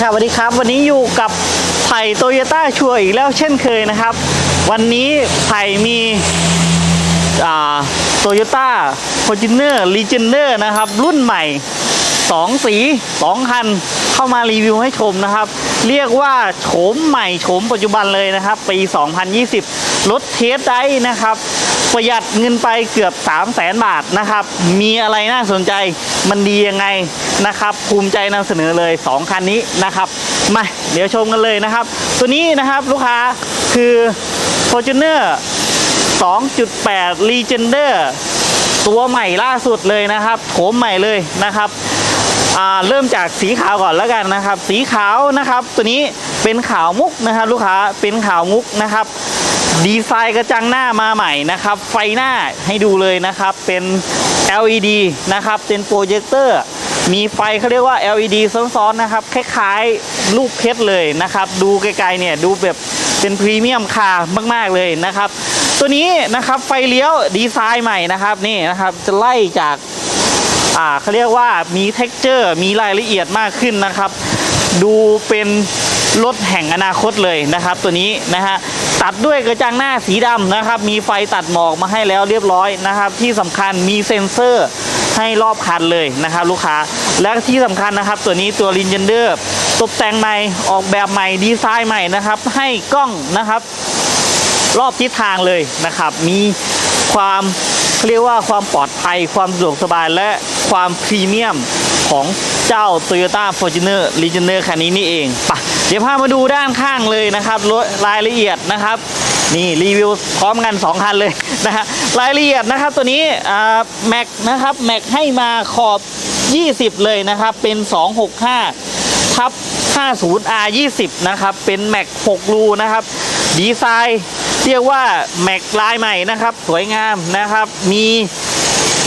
ครับสวัสดีครับ วันนี้อยู่กับไผ่โตโยต้าชัวร์อีกแล้วเช่นเคยนะครับ วันนี้ไผ่มีโตโยต้าฟอร์จูเนอร์ลีเจนเนอร์นะครับ รุ่นใหม่ 2 สี 2 คัน เข้ามารีวิวให้ชมนะครับ เรียกว่าโฉมใหม่โฉมปัจจุบันเลยนะครับ ปี 2020 รถเทสได้นะครับ ประหยัดเงินไปเกือบ 3 0 0แสนบาทนะครับ มีอะไรน่าสนใจมันดียังไงนะครับ ภูมิใจนำเสนอเลย 2 คันนี้นะครับ มาเดี๋ยวชมกันเลยนะครับ ตัวนี้นะครับลูกค้าคือ Fortuner 2.8 Legender ตัวใหม่ล่าสุดเลยนะครับโฉมใหม่เลยนะครับเริ่มจากสีขาวก่อนแล้วกันนะครับ สีขาวนะครับ ตัวนี้เป็นขาวมุกนะครับ ลูกค้าเป็นขาวมุกนะครับ ดีไซน์กระจังหน้ามาใหม่นะครับ ไฟหน้าให้ดูเลยนะครับ เป็น LED นะครับ เป็นโปรเจคเตอร์ มีไฟเขาเรียกว่า LED ซ้อนๆนะครับ คล้ายๆ รูปเพชรเลยนะครับ ดูไกลๆเนี่ย ดูแบบเป็นพรีเมียมคาร์มากๆเลยนะครับ ตัวนี้นะครับไฟเลี้ยวดีไซน์ใหม่นะครับ นี่นะครับจะไล่จากอ่าเขาเรียกว่ามี t e x t อร์มีรายละเอียดมากขึ้นนะครับ ดูเป็นรถแห่งอนาคตเลยนะครับ ตัวนี้นะฮะ ตัดด้วยกระจังหน้าสีดำนะครับ มีไฟตัดหมอกมาให้แล้วเรียบร้อยนะครับ ที่สำคัญมีเซ็นเซอร์ให้รอบคันเลยนะครับ ลูกค้า และที่สำคัญนะครับ ตัวนี้ตัว l ินเจนเดอร์ตกแต่งใหม่ออกแบบใหม่ดีไซน์ใหม่นะครับ ให้กล้องนะครับ รอบทิศทางเลยนะครับ มีความเรียกว่าความปลอดภัยความสะดวกสบายและความพรีเมียมของเจ้า Toyota Fortuner Legender คันนี้นี่เองไปะ เดี๋ยวพามาดูด้านข้างเลยนะครับรายละเอียดนะครับ นี่รีวิวพร้อมกัน 2 คันเลยนะฮะรายละเอียดนะครับตัวนี้แม็กนะครับแม็กให้มาขอบ 20 เลยนะครับ เป็น 265ทับ 50R 20 นะครับ เป็นแม็ก6รูนะครับ ดีไซน์เรียกว่าแม็กลายใหม่นะครับ สวยงามนะครับ มี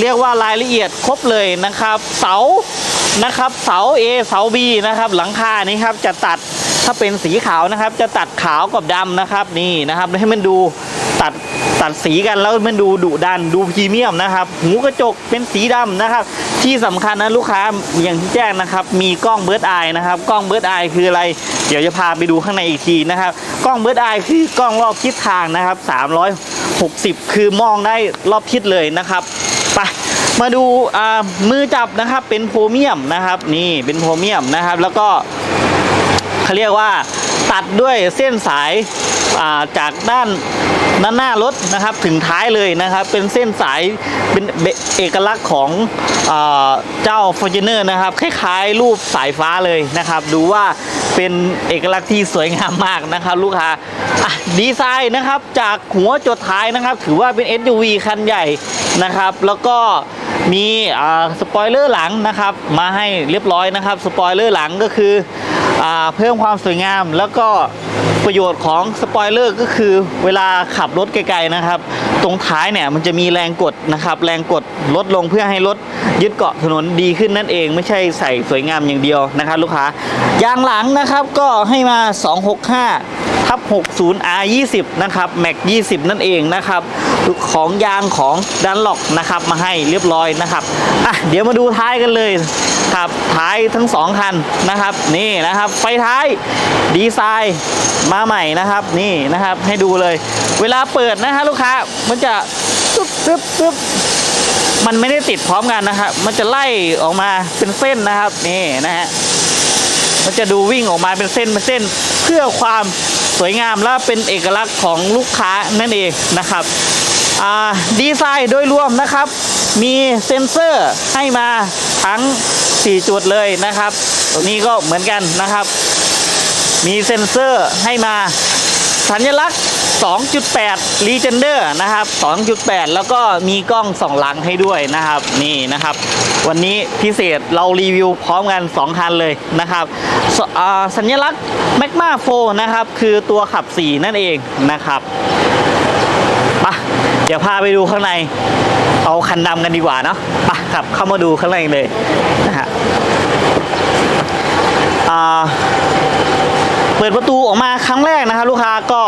เรียกว่ารายละเอียดครบเลยนะครับ เสานะครับ เสา A เสา B นะครับ หลังคานี่ครับจะตัดถ้าเป็นสีขาวนะครับ จะตัดขาวกับดำนะครับนี่นะครับให้มันดูตัดตัดสีกันแล้วมันดูดุดันดูพรีเมียมนะครับหูกระจกเป็นสีดำนะครับ ที่สำคัญนะลูกค้าอย่างที่แจ้งนะครับ มีกล้องเบิร์ดไอนะครับ กล้องเบิร์ดไอคืออะไร เดี๋ยวจะพาไปดูข้างในอีกทีนะครับ กล้องเบิร์ดไอคือกล้องรอบทิศทางนะครับ360 คือมองได้รอบทิศเลยนะครับ มาดูอ่ามือจับนะครับเป็นโพรเมียมนะครับ นี่เป็นโพรเมียมนะครับ แล้วก็เขาเรียกว่าตัดด้วยเส้นสายอ่าจากด้านด้านหน้ารถนะครับ ถึงท้ายเลยนะครับ เป็นเส้นสายเป็นเอกลักษณ์ของอเจ้า f o r t u n e r นะครับ คล้ายๆ รูปสายฟ้าเลยนะครับ ดูว่าเป็นเอกลักษณ์ที่สวยงามมากนะครับ ลูกค้าดีไซน์นะครับจากหัวจดท้ายนะครับ ถือว่าเป็น SUV คันใหญ่นะครับ แล้วก็ มีสปอยเลอร์หลังนะครับ มาให้เรียบร้อยนะครับสปอยเลอร์หลังก็คืออเพิ่มความสวยงาม แล้วก็ประโยชน์ของสปอยเลอร์ก็คือเวลาขับรถไกลๆนะครับ ตรงท้ายเนี่ยมันจะมีแรงกดนะครับ แรงกดลดลงเพื่อให้รถยึดเกาะถนนดีขึ้นนั่นเอง ไม่ใช่ใส่สวยงามอย่างเดียวนะครับ ลูกค้ายางหลังนะครับก็ให้มา 265 ทับ 60 R 20นะครับแม็ก20 นั่นเองนะครับ ของยางของดันล็อกนะครับ มาให้เรียบร้อยนะครับอะเดี๋ยวมาดูท้ายกันเลยครับท้ายทั้งสองคันนะครับ นี่นะครับ ไฟท้ายดีไซน์มาใหม่นะครับ นี่นะครับให้ดูเลย เวลาเปิดนะฮะลูกค้ามันจะปึ๊บปึ๊บปึ๊บมันไม่ได้ติดพร้อมกันนะครับ มันจะไล่ออกมาเป็นเส้นนะครับ นี่นะฮะ มันจะดูวิ่งออกมาเป็นเส้นเป็นเส้น เพื่อความ วยงามและเป็นเอกลักษณ์ของลูกค้านั่นเองนะครับดีไซน์โดยรวมนะครับ มีเซ็นเซอร์ให้มาทั้ง 4 จุดเลยนะครับ ตัวนี้ก็เหมือนกันนะครับ มีเซ็นเซอร์ให้มา สัญลักษณ์ 2.8 Legender นะครับ 2.8 แล้วก็มีกล้องสองหลังให้ด้วยนะครับ นี่นะครับ วันนี้พิเศษเรารีวิวพร้อมกัน 2 คันเลยนะครับส,สัญลักษณ์ Magma 4 นะครับ คือตัวขับ 4 นั่นเองนะครับไปะเดี๋ยวพาไปดูข้างใน เอาคันดำกันดีกว่าเนาะไปะครับเข้ามาดูข้างในเลยนะฮะอ่า ปิดประตูออกมาครั้งแรกนะครับ ลูกค้าก็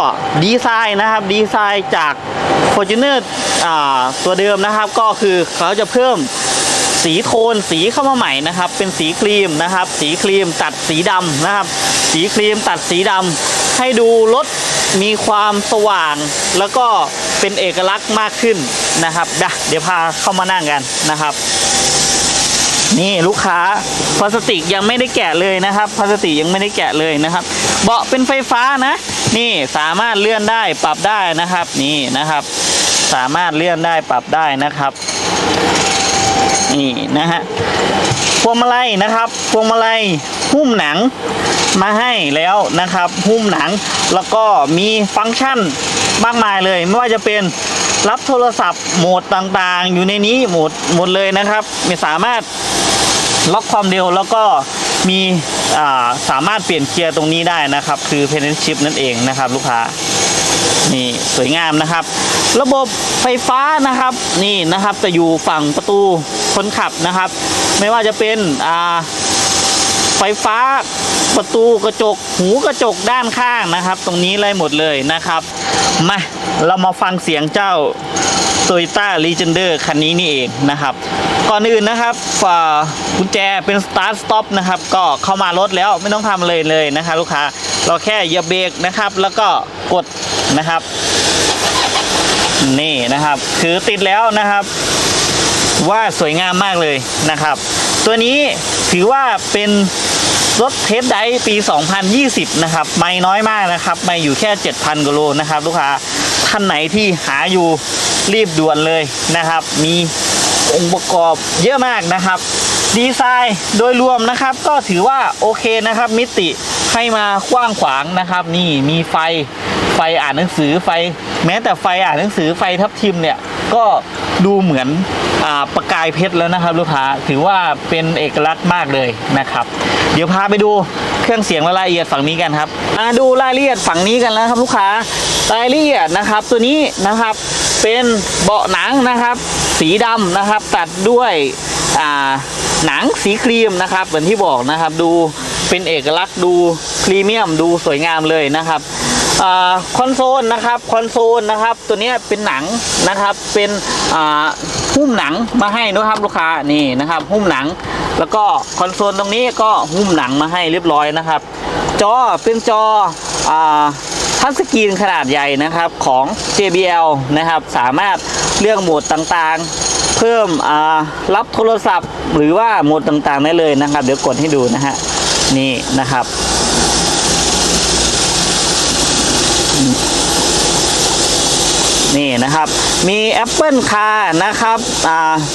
ดีไซน์นะครับดีไซน์จาก Fortuner อ่าตัวเดิมนะครับ ก็คือเขาจะเพิ่มสีโทนสีเข้ามาใหม่นะครับ เป็นสีครีมนะครับ สีครีมตัดสีดำนะครับ สีครีมตัดสีดำให้ดูรถมีความสว่าง แล้วก็เป็นเอกลักษณ์มากขึ้นนะครับเดี๋ยวพาเข้ามานั่งกันนะครับ นี่ลูกค้าพลาสติกยังไม่ได้แกะเลยนะครับพลาสติกยังไม่ได้แกะเลยนะครับ เบาะเป็นไฟฟ้านะ นี่สามารถเลื่อนได้ปรับได้นะครับ นี่นะครับ สามารถเลื่อนได้ปรับได้นะครับ นี่นะฮะพวงมาลัยนะครับพวงมาลัยหุ้มหนังมาให้แล้วนะครับ หุ้มหนังแล้วก็มีฟังก์ชันมากมายเลย ไม่ว่าจะเป็น รับโทรศัพท์โหมดต่างๆ อยู่ในนี้หมดหมดเลยนะครับ มีสามารถล็อกความเร็วแล้วก็มีสามารถเปลี่ยนเกียร์ตรงนี้ได้นะครับ คือ p e n ชิ p นั่นเองนะครับ ลูกค้านี่สวยงามนะครับ ระบบไฟฟ้านะครับนี่นะครับจะอยู่ฝั่งประตูคนขับนะครับ ไม่ว่าจะเป็นไฟฟ้าประตูกระจกหูกระจกด้านข้างนะครับ ตรงนี้เลยหมดเลยนะครับ มา เรามาฟังเสียงเจ้าโตโยต้า Legender คันนี้นี่เองนะครับ ก่อนอื่นนะครับกุญแจเป็น Start Stop นะครับ ก็เข้ามารถแล้วไม่ต้องทำเลยเลยนะครับลูกค้า เราแค่เหยียบเบรกนะครับ แล้วก็กดนะครับ นี่นะครับ คือติดแล้วนะครับ ว่าสวยงามมากเลยนะครับ ตัวนี้ถือว่าเป็น รถเทสไดปี 2020 นะครับ ไม่น้อยมากนะครับ ไม่อยู่แค่ 7,000กิโลนะครับ ลูกค้าท่านไหนที่หาอยู่รีบด่วนเลยนะครับ มีองค์ประกอบเยอะมากนะครับ ดีไซน์โดยรวมนะครับ ก็ถือว่าโอเคนะครับ มิติให้มากว้างขวางนะครับ นี่มีไฟไฟอ่านหนังสือไฟ แม้แต่ไฟอ่านหนังสือไฟทับทิมเนี่ย ก็ดูเหมือน ประกายเพชรแล้วนะครับลูกค้าถือว่าเป็นเอกลักษณ์มากเลยนะครับ เดี๋ยวพาไปดูเครื่องเสียงและรายละเอียดฝั่งนี้กันครับมาดูรายละเอียดฝั่งนี้กันแล้วครับลูกค้ารายละเอียดนะครับ ตัวนี้นะครับเป็นเบาะหนังนะครับ สีดำนะครับ ตัดด้วยหนังสีครีมนะครับเหมือนที่บอกนะครับ ดูเป็นเอกลักษณ์ดูพรีเมียมดูสวยงามเลยนะครับอคอนโซลนะครับคอนโซลนะครับ ตัวนี้เป็นหนังนะครับเป็น หุ้มหนังมาให้นะครับลูกค้านี่นะครับ หุ้มหนัง แล้วก็คอนโซลตรงนี้ก็หุ้มหนังมาให้เรียบร้อยนะครับ จอเป็นจออ่าทัชสกรีนขนาดใหญ่นะครับของ JBL นะครับ สามารถเลือกโหมดต่างๆ เพิ่มรับโทรศัพท์ หรือว่าโหมดต่างๆได้เลยนะครับ เดี๋ยวกดให้ดูนะฮะนี่นะครับ นี่นะครับ มี Apple Car นะครับ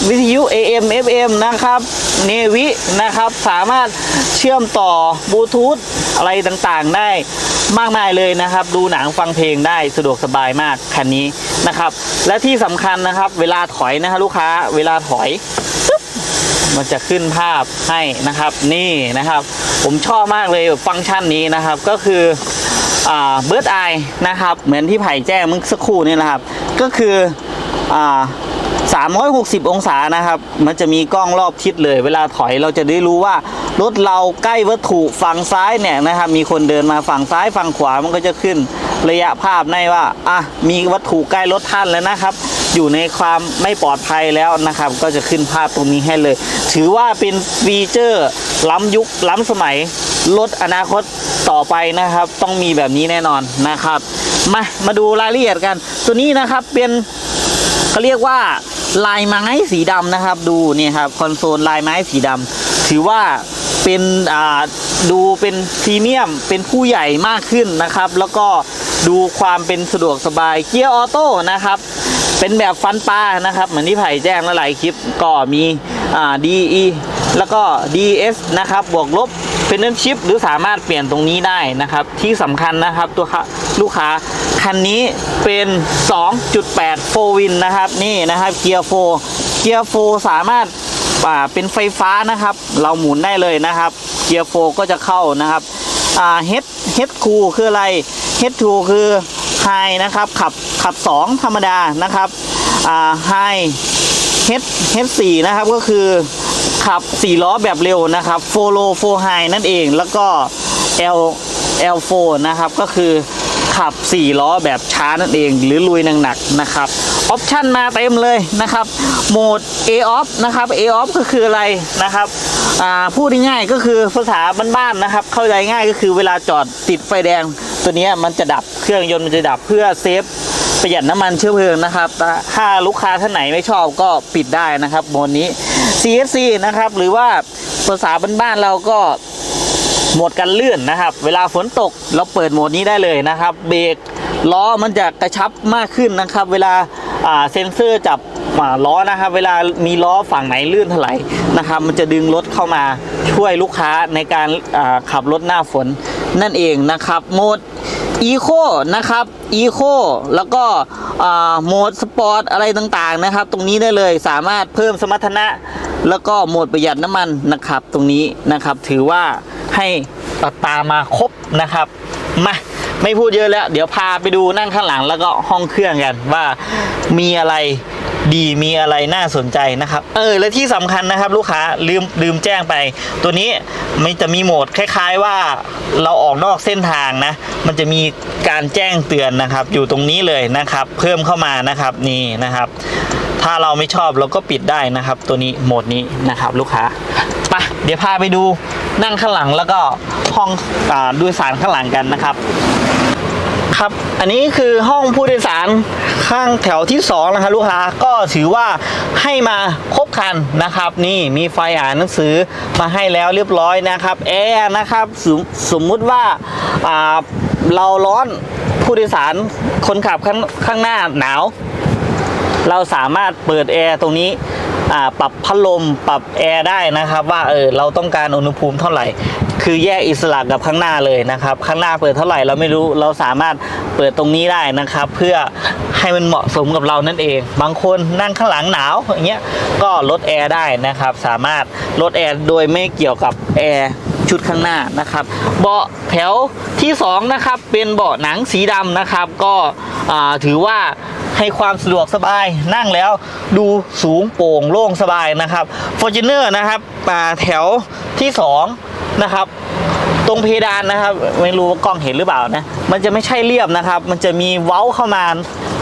วิทยุ AM FM นะครับเนวินะครับ สามารถเชื่อมต่อบลูทูธอะไรต่างๆ ได้มากมายเลยนะครับ ดูหนังฟังเพลงได้สะดวกสบายมากคันนี้นะครับ และที่สำคัญนะครับ เวลาถอยนะครับลูกค้า เวลาถอยมันจะขึ้นภาพให้นะครับ นี่นะครับ ผมชอบมากเลยฟังก์ชันนี้นะครับ ก็คือ เบิร์ดไอนะครับ เหมือนที่ไผ่แจ้งเมื่อสักครู่นี่นะครับ ก็คืออ่า360 องศานะครับ มันจะมีกล้องรอบทิศเลย เวลาถอยเราจะได้รู้ว่า รถเราใกล้วัตถุฝั่งซ้ายเนี่ยนะครับ มีคนเดินมาฝั่งซ้ายฝั่งขวามันก็จะขึ้นระยะภาพในว่า อะ มีวัตถุใกล้รถท่านแล้วนะครับ อยู่ในความไม่ปลอดภัยแล้วนะครับ ก็จะขึ้นภาพตรงนี้ให้เลย ถือว่าเป็นฟีเจอร์ล้ำยุคล้ำสมัย รถอนาคต ต่อไปนะครับ ต้องมีแบบนี้แน่นอนนะครับ มามาดูรายละเอียดกัน ตัวนี้นะครับเป็นเขาเรียกว่าลายไม้สีดำนะครับ ดูนี่ครับคอนโซลลายไม้สีดำถือว่าเป็นอ่าดูเป็นพรีเมียมเป็นผู้ใหญ่มากขึ้นนะครับ แล้วก็ดูความเป็นสะดวกสบายเกียร์ออโต้นะครับ เป็นแบบฟันปลานะครับ เหมือนที่ไผ่แจ้งหลายคลิปก็มีอ่า DE แล้วก็ DS นะครับ บวกลบ เป็นเนชิปหรือสามารถเปลี่ยนตรงนี้ได้นะครับ ที่สำคัญนะครับตัวลูกค้าคันนี้เป็น 2.8โฟวินนะครับนี่นะครับเกียร์โฟเกียร์โฟสามารถอ่าเป็นไฟฟ้านะครับ เราหมุนได้เลยนะครับเกียร์โฟก็จะเข้านะครับอ่าเฮดเฮดคูคืออะไรเฮดทูคือไฮนะครับขับขับ 2 ธรรมดานะครับอ่าไฮเฮดเฮดสี่นะครับก็คือ ขับ 4 ล้อแบบเร็วนะครับโฟโลโฟไฮนั่นเอง แล้วก็ L L4 นะครับ ก็คือขับ 4 ล้อแบบช้านั่นเอง หรือลุยหนักๆนะครับออปชันมาเต็มเลยนะครับ โหมด A off นะครับ A off ก็คืออะไรนะครับพูดง่ายๆก็คือภาษาบ้านๆนะครับ เข้าใจง่ายก็คือเวลาจอดติดไฟแดง ตัวนี้มันจะดับเครื่องยนต์มันจะดับเพื่อเซฟประหยัดน้ำมันเชื้อเพลิงนะครับ ถ้าลูกค้าท่านไหนไม่ชอบก็ปิดได้นะครับโหมดนี้ CSC นะครับ หรือว่าภาษาบ้านๆเราก็โหมดกันลื่นนะครับ เวลาฝนตกเราเปิดโหมดนี้ได้เลยนะครับ เบรกล้อมันจะกระชับมากขึ้นนะครับ เวลาเซ็นเซอร์จับอ่าล้อนะครับ เวลามีล้อฝั่งไหนลื่นเท่าไหร่นะครับ มันจะดึงรถเข้ามาช่วยลูกค้าในการขับรถหน้าฝนนั่นเองนะครับโหมดอีโคนะครับอีโคแล้วก็โหมดสปอร์ตอะไรต่างๆนะครับ ตรงนี้ได้เลยสามารถเพิ่มสมรรถนะ แล้วก็โหมดประหยัดน้ำมันนะครับตรงนี้นะครับถือว่าให้ตัดตามาครบนะครับมาไม่พูดเยอะแล้ว เดี๋ยวพาไปดูนั่งข้างหลังแล้วก็ห้องเครื่องกันว่ามีอะไรดีมีอะไรน่าสนใจนะครับเออและที่สำคัญนะครับลูกค้าลืมลืมแจ้งไป ตัวนี้มันจะมีโหมดคล้ายๆว่าเราออกนอกเส้นทางนะ มันจะมีการแจ้งเตือนนะครับ อยู่ตรงนี้เลยนะครับ เพิ่มเข้ามานะครับนี่นะครับ ถ้าเราไม่ชอบเราก็ปิดได้นะครับ ตัวนี้โหมดนี้นะครับลูกค้าไปเดี๋ยวพาไปดูนั่งข้างหลังแล้วก็ห้องอาโดยสารข้างหลังกันนะครับ ครับ อันนี้คือห้องผู้โดยสารข้างแถวที่2นะครับลูกค้าก็ถือว่าให้มาครบครันนะครับ นี่มีไฟอ่านหนังสือมาให้แล้วเรียบร้อยนะครับแอร์นะครับสมสมมุติว่าอ่าเราร้อนผู้โดยสารคนขับข้างข้างหน้าหนาว เราสามารถเปิดแอร์ตรงนี้ปรับพัดลมปรับแอร์ได้นะครับว่าเออเราต้องการอุณหภูมิเท่าไหร่ คือแยกอิสระกับข้างหน้าเลยนะครับ ข้างหน้าเปิดเท่าไหร่เราไม่รู้เราสามารถเปิดตรงนี้ได้นะครับ เพื่อให้มันเหมาะสมกับเรานั่นเอง บางคนนั่งข้างหลังหนาวอย่างเงี้ยก็ลดแอร์ได้นะครับ สามารถลดแอร์โดยไม่เกี่ยวกับแอร์ชุดข้างหน้านะครับ เบาะแถวที่สองนะครับเป็นเบาะหนังสีดำนะครับ ก็ถือว่า ให้ความสะดวกสบายนั่งแล้วดูสูงโปร่งโล่งสบายนะครับ f o r t u n e r นะครับอ่าแถวที่ 2 นะครับ ตรงเพดานนะครับ ไม่รู้ว่ากล้องเห็นหรือเปล่านะมันจะไม่ใช่เรียบนะครับ มันจะมีเว้าเข้ามา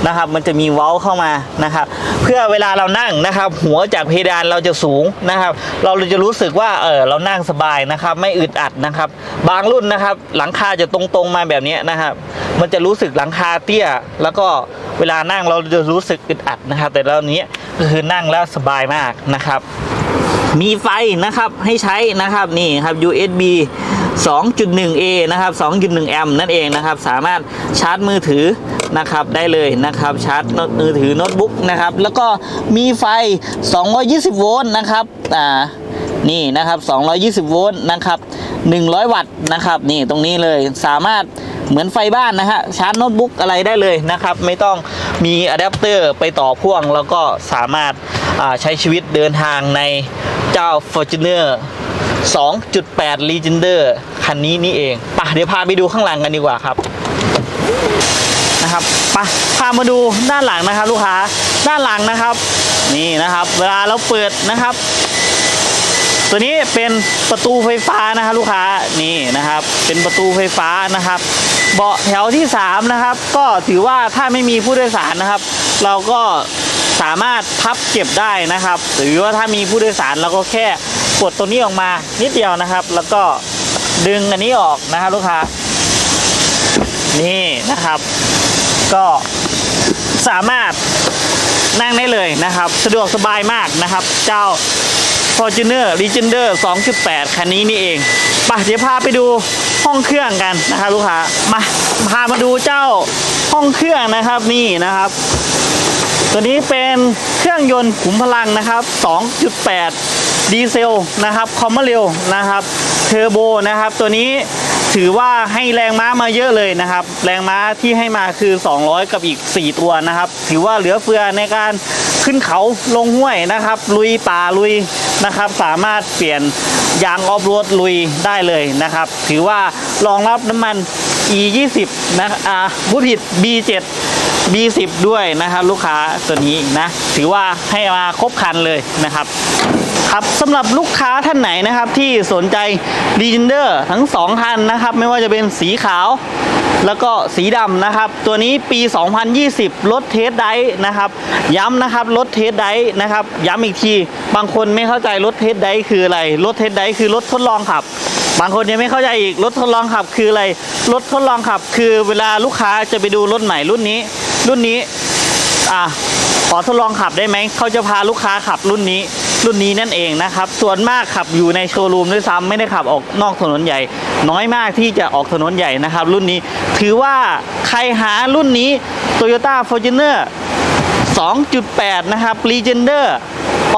นะครับ มันจะมีเว้าเข้ามานะครับ เพื่อเวลาเรานั่งนะครับ หัวจากเพดานเราจะสูงนะครับ เราจะรู้สึกว่าเออเรานั่งสบายนะครับ ไม่อึดอัดนะครับ บางรุ่นนะครับ หลังคาจะตรงๆมาแบบนี้นะครับ มันจะรู้สึกหลังคาเตี้ยแล้วก็เวลานั่งเราจะรู้สึกอึดอัดนะครับ แต่ตอนนี้ก็คือนั่งแล้วสบายมากนะครับ มีไฟนะครับให้ใช้นะครับนี่ครับ USB 2.1A นะครับ 2.1 แอมป์นั่นเองนะครับ สามารถชาร์จมือถือนะครับได้เลยนะครับชาร์จมือถือโน้ตบุ๊กนะครับ แล้วก็มีไฟ 220 โวลต์นะครับอ่านี่นะครับ 220 โวลต์นะครับ 100 วัตต์นะครับ นี่ตรงนี้เลยสามารถ เหมือนไฟบ้านนะฮะชาร์จโน้ตบุ๊กอะไรได้เลยนะครับ ไม่ต้องมีอะแดปเตอร์ไปต่อพ่วง แล้วก็สามารถใช้ชีวิตเดินทางในเจ้า Fortuner 2.8 Legender คันนี้นี่เองปะเดี๋ยวพาไปดูข้างหลังกันดีกว่าครับนะครับปะพามาดูด้านหลังนะครับ ลูกค้าด้านหลังนะครับ นี่นะครับ เวลาเราเปิดนะครับ ตัวนี้เป็นประตูไฟฟ้านะครับลูกค้านี่นะครับ เป็นประตูไฟฟ้านะครับ เบาะแถวที่3นะครับ ก็ถือว่าถ้าไม่มีผู้โดยสารนะครับ เราก็สามารถพับเก็บได้นะครับ หรือว่าถ้ามีผู้โดยสารเราก็แค่กดตัวนี้ออกมานิดเดียวนะครับ แล้วก็ดึงอันนี้ออกนะครับลูกค้า นี่นะครับ ก็สามารถนั่งได้เลยนะครับ สะดวกสบายมากนะครับ เจ้า Fortuner Legender 2.8 คันนี้นี่เองไปเดี๋ยวพาไปดูห้องเครื่องกันนะครับลูกค้ามาพามาดูเจ้าห้องเครื่องนะครับนี่นะครับตัวนี้เป็นเครื่องยนต์ขุมพลังนะครับ 2.8 ดีเซลนะครับ คอมเมอร์เร็วนะครับ เทอร์โบนะครับ ตัวนี้ถือว่าให้แรงม้ามาเยอะเลยนะครับ แรงม้าที่ให้มาคือ 200 กับอีก 4 ตัวนะครับ ถือว่าเหลือเฟือในการ ขึ้นเขาลงห้วยนะครับ ลุยป่าลุยนะครับ สามารถเปลี่ยนยางออฟโรดลุยได้เลยนะครับ ถือว่ารองรับน้ำมัน e 2 0นะอ่าบุผิด b 7 b 1 0ด้วยนะครับ ลูกค้าตัวนี้นะ ถือว่าให้มาครบครันเลยนะครับครับสำหรับลูกค้าท่านไหนนะครับที่สนใจ d ีจินเดอร์ทั้ง 2 คันนะครับ ไม่ว่าจะเป็นสีขาว แล้วก็สีดำนะครับ ตัวนี้ปี 2020 รถเทสไดนะครับย้ำนะครับรถเทสไดนะครับ ย้ำอีกที บางคนไม่เข้าใจรถเทสไดคืออะไร รถเทสไดคือรถทดลองขับ บางคนยังไม่เข้าใจอีกรถทดลองขับคืออะไร รถทดลองขับ คือเวลาลูกค้าจะไปดูรถใหม่รุ่นนี้ รุ่นนี้อะขอทดลองขับได้ไหมเขาจะพาลูกค้าขับรุ่นนี้ รุ่นนี้นั่นเองนะครับ ส่วนมากขับอยู่ในโชว์รูมด้วยซ้ำไม่ได้ขับออกนอกถนนใหญ่ น้อยมากที่จะออกถนนใหญ่นะครับ รุ่นนี้ถือว่าใครหารุ่นนี้ Toyota Fortuner 2.8 นะครับ Legender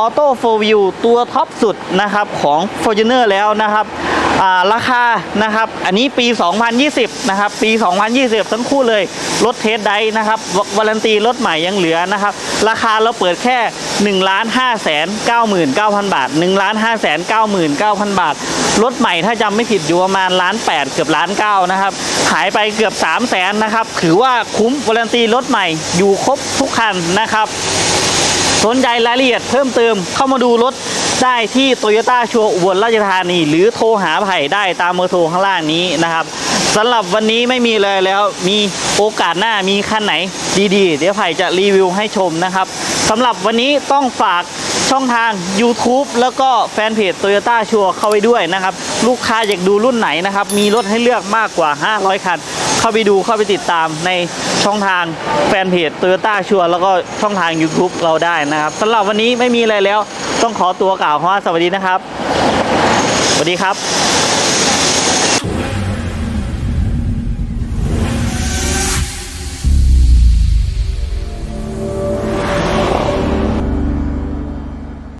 Auto 4 View ตัวท็อปสุดนะครับของ Fortuner แล้วนะครับาราคานะครับ อันนี้ปี 2020 นะครับ ปี 2020 ทั้งคู่เลย รถเทสไดร์นะครับววารันตีรถใหม่ยังเหลือนะครับ ราคาเราเปิดแค่ 1 5 9 9 0 0 0 บาท 1 5 9 9 0 0 0 บาท รถใหม่ถ้าจำไม่ผิดอยู่ประมาณล้าน8เกือบล้าน9นะครับ หายไปเกือบ 3 0 0แสนนะครับ ถือว่าคุ้มวารันตีรถใหม่อยู่ครบทุกคันนะครับ สนใจรายละเอียดเพิ่มเติมเข้ามาดูรถได้ที่โตโยต้าชัวอุบลราชธานี หรือโทรหาไผ่ได้ตามเบอร์โทรข้างล่างนี้นะครับสำหรับวันนี้ไม่มีเลยแล้วมีโอกาสหน้ามีคันไหนดีๆ เดี๋ยวไผ่จะรีวิวให้ชมนะครับ สำหรับวันนี้ต้องฝากช่องทาง YouTube แล้วก็แฟนเพจโตโยต้าชัวเข้าไปด้วยนะครับ ลูกค้าอยากดูรุ่นไหนนะครับ มีรถให้เลือกมากกว่า 500 คัน เข้าไปดูเข้าไปติดตามในช่องทางแฟนเพจ Toyota ชัวแล้วก็ช่องทาง YouTube เราได้นะครับสำหรับวันนี้ไม่มีอะไรแล้ว ต้องขอตัวกล่าวคำว่าสวัสดีนะครับสวัสดีครับ